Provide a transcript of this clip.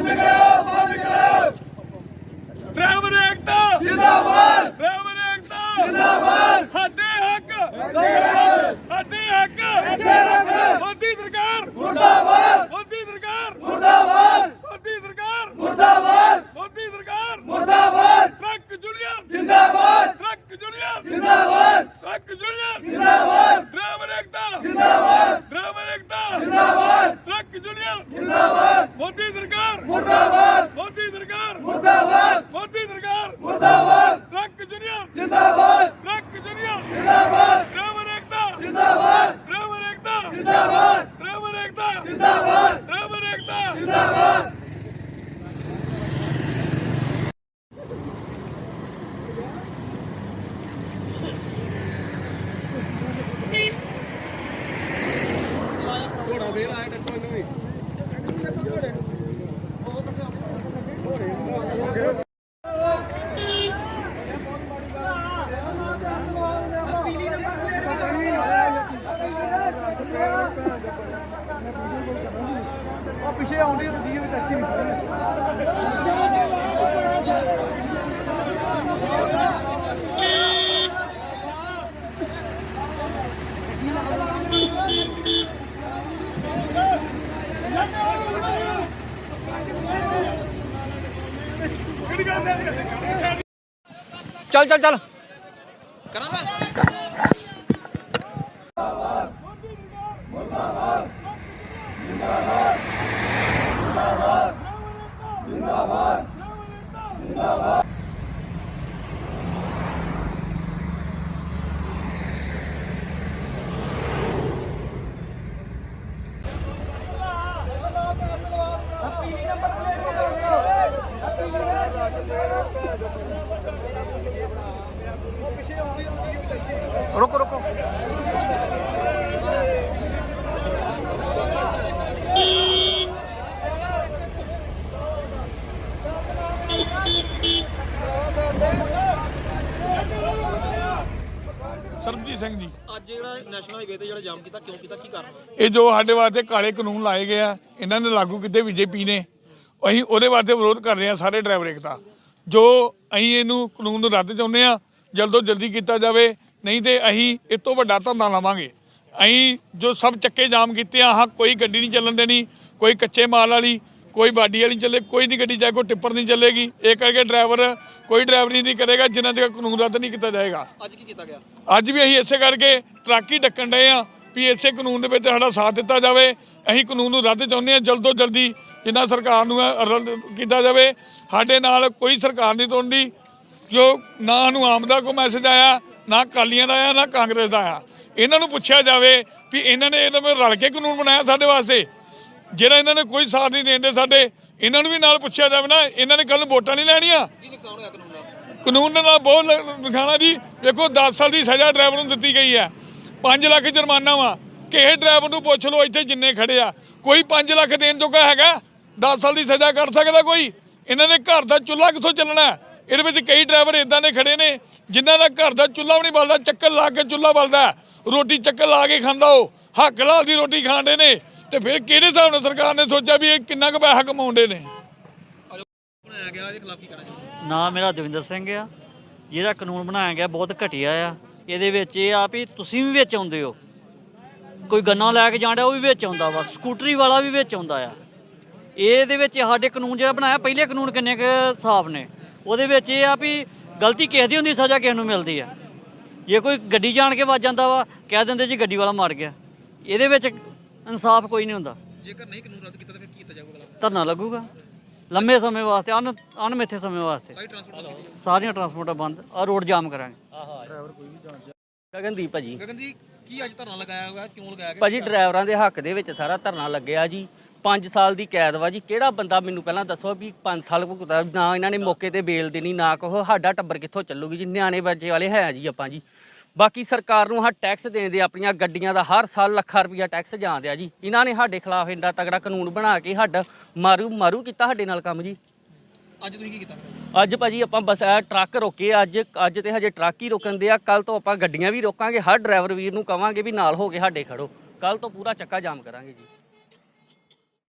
ਬੰਦ ਕਰੋ ਬੰਦ ਕਰੋ। ਡਰਾਈਵਰ ਏਕਤਾ। ਜਿੰਦਾਬਾਦ। ਡਰਾਈਵਰ ਏਕਤਾ। ਜਿੰਦਾਬਾਦ। ਸਾਡੇ ਹੱਕ। ਸਾਡੇ ਹੱਕ। ਇੱਥੇ ਰੱਖ ਮੋਦੀ ਸਰਕਾਰ। ਮੁਰਦਾਬਾਦ। ਮੋਦੀ ਸਰਕਾਰ। ਮੁਰਦਾਬਾਦ। ਮੋਦੀ ਸਰਕਾਰ। ਮੁਰਦਾਬਾਦ। ਮੋਦੀ ਸਰਕਾਰ। ਮੁਰਦਾਬਾਦ। Truck junior. ਜਿੰਦਾਬਾਦ। Truck junior. ਜਿੰਦਾਬਾਦ ਟਰੱਕ ਜੁਨੀਅਰ ਜਿੰਦਾਬਾਦ ਡਰਾਈਵਰ ਏਕਤਾ ਜਿੰਦਾਬਾਦ ਡਰਾਈਵਰ ਏਕਤਾ ਜਿੰਦਾਬਾਦ ਟਰੱਕ ਜੁਨੀਅਰ ਜਿੰਦਾਬਾਦ ਮੋਦੀ ਸਰਕਾਰ ਮੁਰਦਾਬਾਦ। ਮੋਦੀ ਸਰਕਾਰ। ਮੁਰਦਾਬਾਦ। ਮੋਦੀ ਸਰਕਾਰ। ਮੁਰਦਾਬਾਦ। ਟਰੱਕ ਜੁਨੀਅਰ ਜਿੰਦਾਬਾਦ। ਟਰੱਕ ਜੁਨੀਅਰ ਜਿੰਦਾਬਾਦ। ਡਰਾਈਵਰ ਏਕਤਾ। ਜਿੰਦਾਬਾਦ। ਡਰਾਈਵਰ ਏਕਤਾ। ਜਿੰਦਾਬਾਦ। ਡਰਾਈਵਰ ਏਕਤਾ। ਜਿੰਦਾਬਾਦ। ਡਰਾਈਵਰ ਏਕਤਾ। ਜਿੰਦਾਬਾਦ। ਚੱਲ ਚੱਲ ਚੱਲ। ਰੁਕੋ ਰੁਕੋ। ਸਰਬਜੀਤ ਸਿੰਘ ਜੀ। ਅੱਜ ਜਿਹੜਾ ਨੈਸ਼ਨਲ ਹਾਈਵੇ ਤੇ ਜਿਹੜਾ ਜਾਮ ਕੀਤਾ ਕਿਉਂ ਕੀਤਾ ਕੀ ਕਾਰਨ ਇਹ ਜੋ ਸਾਡੇ ਵਾਸਤੇ ਕਾਲੇ ਕਾਨੂੰਨ ਲਾਏ ਗਏ ਆ ਇਹਨਾਂ ਨੇ ਲਾਗੂ ਕੀਤੇ ਬੀਜੇਪੀ ਨੇ। ਅਸੀਂ ਉਹਦੇ ਵਾਸਤੇ ਵਿਰੋਧ ਕਰ ਰਹੇ ਆ ਸਾਰੇ ਡਰਾਈਵਰ ਏਕਤਾ। ਜੋ ਅਸੀਂ ਇਹਨੂੰ ਕਾਨੂੰਨ ਨੂੰ ਰੱਦ ਚਾਹੁੰਦੇ ਆ ਜਲਦੋਂ ਜਲਦੀ ਕੀਤਾ ਜਾਵੇ ਨਹੀਂ ਤੇ ਅਸੀਂ ਇਸ ਤੋਂ ਵੱਡਾ ਧਰਨਾ ਲਾਵਾਂਗੇ। ਅਸੀਂ ਜੋ ਸਭ ਚੱਕੇ ਜਾਮ ਕੀਤੇ ਆ ਹਾਂ ਕੋਈ ਗੱਡੀ ਨਹੀਂ ਚੱਲਣ ਦੇਣੀ ਕੋਈ ਕੱਚੇ ਮਾਲ ਵਾਲੀ ਕੋਈ ਬਾਡੀ ਵਾਲੀ ਚੱਲੇ ਕੋਈ ਦੀ ਗੱਡੀ ਚਾਹੇ ਕੋਈ ਟਿੱਪਰ ਨਹੀਂ ਚੱਲੇਗੀ। ਇਹ ਕਰਕੇ ਡਰਾਈਵਰ ਕੋਈ ਡਰਾਈਵਰੀ ਨਹੀਂ ਕਰੇਗਾ ਜਿਨ੍ਹਾਂ ਤੱਕ ਕਾਨੂੰਨ ਰੱਦ ਨਹੀਂ ਕੀਤਾ ਜਾਏਗਾ। ਅੱਜ ਕੀ ਕੀਤਾ ਗਿਆ? ਅੱਜ ਵੀ ਅਸੀਂ ਇਸੇ ਕਰਕੇ ਟਰੱਕ ਹੀ ਡੱਕਣ ਡਏ ਆ ਵੀ ਇਸੇ ਕਾਨੂੰਨ ਦੇ ਵਿੱਚ ਸਾਡਾ ਸਾਥ ਦਿੱਤਾ ਜਾਵੇ। ਅਸੀਂ ਕਾਨੂੰਨ ਨੂੰ ਰੱਦ ਚਾਹੁੰਦੇ ਆ ਜਲਦ ਤੋਂ ਜਲਦੀ ਜਿੰਨਾ ਸਰਕਾਰ ਨੂੰ ਰੱਦ ਕੀਤਾ ਜਾਵੇ। ਸਾਡੇ ਨਾਲ ਕੋਈ ਸਰਕਾਰ ਨਹੀਂ ਤੋੜਦੀ ਜੋ ਨਾ ਨੂੰ ਆਮ ਦਾ ਕੋਈ ਮੈਸੇਜ ਆਇਆ ਨਾ ਕਾਲੀਆਂ ਦਾ ਆਇਆ ਨਾ ਕਾਂਗਰਸ ਦਾ ਆਇਆ ਇਹਨਾਂ ਨੂੰ ਪੁੱਛਿਆ ਜਾਵੇ ਵੀ ਇਹਨਾਂ ਨੇ ਇਹਨਾਂ ਵਿੱਚ ਰਲ ਕੇ ਕਾਨੂੰਨ ਬਣਾਇਆ ਸਾਡੇ ਵਾਸਤੇ। ਜਿਹੜਾ ਇਹਨਾਂ ਨੇ ਕੋਈ ਸਾਥ ਨਹੀਂ ਦੇਂਦੇ ਸਾਡੇ ਇਹਨਾਂ ਨੂੰ ਵੀ ਨਾਲ ਪੁੱਛਿਆ ਜਾਵੇ ਨਾ ਇਹਨਾਂ ਨੇ ਕੱਲ ਵੋਟਾਂ ਨਹੀਂ ਲੈਣੀਆਂ। ਕੀ ਨੁਕਸਾਨ ਹੋਇਆ ਕਾਨੂੰਨ ਨਾਲ? ਕਾਨੂੰਨ ਦੇ ਨਾਲ ਬਹੁਤ ਲਿਖਾਣਾ ਜੀ। ਵੇਖੋ 10 ਸਾਲ ਦੀ ਸਜ਼ਾ ਡਰਾਈਵਰ ਨੂੰ ਦਿੱਤੀ ਗਈ ਹੈ। 5 ਲੱਖ ਜੁਰਮਾਨਾ ਵਾ। ਕਿਸੇ ਡਰਾਈਵਰ ਨੂੰ ਪੁੱਛ ਲਓ ਇੱਥੇ ਜਿੰਨੇ ਖੜੇ ਆ। ਕੋਈ 5 ਲੱਖ ਦੇਣ ਜੋਗਾ ਹੈਗਾ? 10 ਸਾਲ ਦੀ ਸਜ਼ਾ ਕੱਟ ਸਕਦਾ ਕੋਈ? ਇਹਨਾਂ ਨੇ ਘਰ ਦਾ ਚੁੱਲ੍ਹਾ ਕਿੱਥੋਂ ਚੱਲਣਾ? ਇਹਦੇ ਵਿੱਚ ਕਈ ਡਰਾਈਵਰ ਇਦਾਂ ਦੇ ਖੜੇ ਨੇ, ਜਿਨ੍ਹਾਂ ਦਾ ਘਰ ਦਾ ਚੁੱਲ੍ਹਾ ਵੀ ਨਹੀਂ ਬਲਦਾ, ਚੱਕਰ ਲਾ ਕੇ ਚੁੱਲ੍ਹਾ ਬਲਦਾ ਰੋਟੀ ਚੱਕਰ ਲਾ ਕੇ ਖਾਂਦਾ ਉਹ, ਹੱਕ ਲਾਲ ਦੀ ਰੋਟੀ ਖਾਂਦੇ ਨੇ। ਤੇ ਫਿਰ ਕਿਹੜੇ ਹਿਸਾਬ ਨਾਲ ਸਰਕਾਰ ਨੇ ਸੋਚਿਆ ਵੀ ਇਹ ਕਿੰਨਾ ਕੁ ਪੈਸਾ ਕਮਾਉਂਦੇ ਨੇ? ਬਣਾਇਆ ਗਿਆ ਇਹਦੇ ਖਿਲਾਫ ਕੀ ਕਰਨਾ ਚਾਹੁੰਦੇ ਮੇਰਾ ਦਵਿੰਦਰ ਸਿੰਘ ਆ। ਜਿਹੜਾ ਕਾਨੂੰਨ ਬਣਾਇਆ ਗਿਆ ਬਹੁਤ ਘਟੀਆ ਆ। ਇਹਦੇ ਵਿੱਚ ਇਹ ਆ ਵੀ ਤੁਸੀਂ ਵੀ ਵਿੱਚ ਆਉਂਦੇ ਹੋ। ਕੋਈ ਗੰਨਾ ਲੈ ਕੇ ਜਾਂਦਾ ਉਹ ਵੀ ਵਿੱਚ ਆਉਂਦਾ ਵਾ। ਸਕੂਟਰੀ ਵਾਲਾ ਵੀ ਵਿੱਚ ਆਉਂਦਾ ਆ। ਇਹਦੇ ਵਿੱਚ ਸਾਡੇ ਕਾਨੂੰਨ ਜਿਹੜਾ ਬਣਾਇਆ, ਪਹਿਲੇ ਕਾਨੂੰਨ ਕਿੰਨੇ ਕੁ ਸਾਫ਼ ਨੇ? ਉਹਦੇ ਵਿੱਚ ਇਹ ਆ ਵੀ ਗਲਤੀ ਕਿਸੇ ਦੀ ਹੁੰਦੀ ਸਜ਼ਾ ਕਿਸੇ ਨੂੰ ਮਿਲਦੀ ਆ। ਜੇ ਕੋਈ ਗੱਡੀ ਜਾਣ ਕੇ ਵੱਜ ਜਾਂਦਾ ਵਾ ਕਹਿ ਦਿੰਦੇ ਜੀ ਗੱਡੀ ਵਾਲਾ ਮਾਰ ਗਿਆ। ਇਹਦੇ ਵਿੱਚ ਇਨਸਾਫ ਕੋਈ ਨਹੀਂ ਹੁੰਦਾ। ਜੇਕਰ ਨਹੀਂ ਕਾਨੂੰਨ ਰੱਦ ਕੀਤਾ ਤਾਂ ਫਿਰ ਕੀ ਕੀਤਾ ਜਾਊਗਾ ਅਗਲਾ? ਧਰਨਾ ਲੱਗੂਗਾ। ਲੰਮੇ ਸਮੇਂ ਵਾਸਤੇ ਅਨ ਅਣਮਿੱਥੇ ਸਮੇਂ ਵਾਸਤੇ। ਸਾਰੀਆਂ ਟਰਾਂਸਪੋਰਟਾਂ ਬੰਦ ਆ ਰੋਡ ਜਾਮ ਕਰਾਂਗੇ। ਗਗਨਦੀਪ ਭਾਜੀ। ਗਗਨ ਜੀ ਕੀ ਅੱਜ ਧਰਨਾ ਲਗਾਇਆ ਹੋਇਆ? ਕਿਉਂ ਲਗਾਇਆ ਗਿਆ? ਭਾਜੀ ਡਰਾਈਵਰਾਂ ਦੇ ਹੱਕ ਦੇ ਵਿੱਚ ਸਾਰਾ ਧਰਨਾ ਲੱਗਿਆ ਜੀ। 5 ਸਾਲ ਦੀ ਕੈਦ ਵਾ ਜੀ। ਕਿਹੜਾ ਬੰਦਾ ਮੈਨੂੰ ਪਹਿਲਾਂ ਦੱਸੋ ਵੀ 5 ਸਾਲ ਭੁਗਤਾ ਨਾ ਇਹਨਾਂ ਨੇ ਮੌਕੇ ਤੇ ਬੇਲ ਦੇਣੀ ਨਾ ਕਹੋ ਸਾਡਾ ਟੱਬਰ ਕਿੱਥੋਂ ਚੱਲੂਗੀ ਜੀ? ਨਿਆਣੇ ਬੱਚੇ ਵਾਲੇ ਹੈ ਜੀ ਆਪਾਂ ਜੀ। ਬਾਕੀ ਸਰਕਾਰ ਨੂੰ ਹਾਂ ਟੈਕਸ ਦੇਣ ਦੇ ਆਪਣੀਆਂ ਗੱਡੀਆਂ ਦਾ ਹਰ ਸਾਲ ਲੱਖਾਂ ਰੁਪਇਆ ਟੈਕਸ ਜਾਂਦੇ ਆ ਜੀ। ਇਹਨਾਂ ਨੇ ਸਾਡੇ ਖਿਲਾਫ ਇੰਨਾ ਤਗੜਾ ਕਾਨੂੰਨ ਬਣਾ ਕੇ ਸਾਡਾ ਮਾਰੂ ਮਾਰੂ ਕੀਤਾ ਸਾਡੇ ਨਾਲ ਕੰਮ ਜੀ। ਅੱਜ ਤੁਸੀਂ ਕੀ ਕੀਤਾ ਅੱਜ ਭਾਜੀ ਆਪਾਂ ਬਸ ਟਰੱਕ ਰੋਕੇ ਅੱਜ ਅੱਜ ਤੇ ਹਜੇ ਟਰੱਕ ਹੀ ਰੋਕਣ ਦੇ ਆ। ਕੱਲ ਤੋਂ ਆਪਾਂ ਗੱਡੀਆਂ ਵੀ ਰੋਕਾਂਗੇ ਹਰ ਡਰਾਈਵਰ ਵੀਰ ਨੂੰ ਕਵਾਂਗੇ ਵੀ ਨਾਲ ਹੋ ਕੇ ਸਾਡੇ ਖੜੋ। ਕੱਲ ਤੋਂ ਪੂਰਾ ਚੱਕਾ ਜਾਮ ਕਰਾਂਗੇ ਜੀ।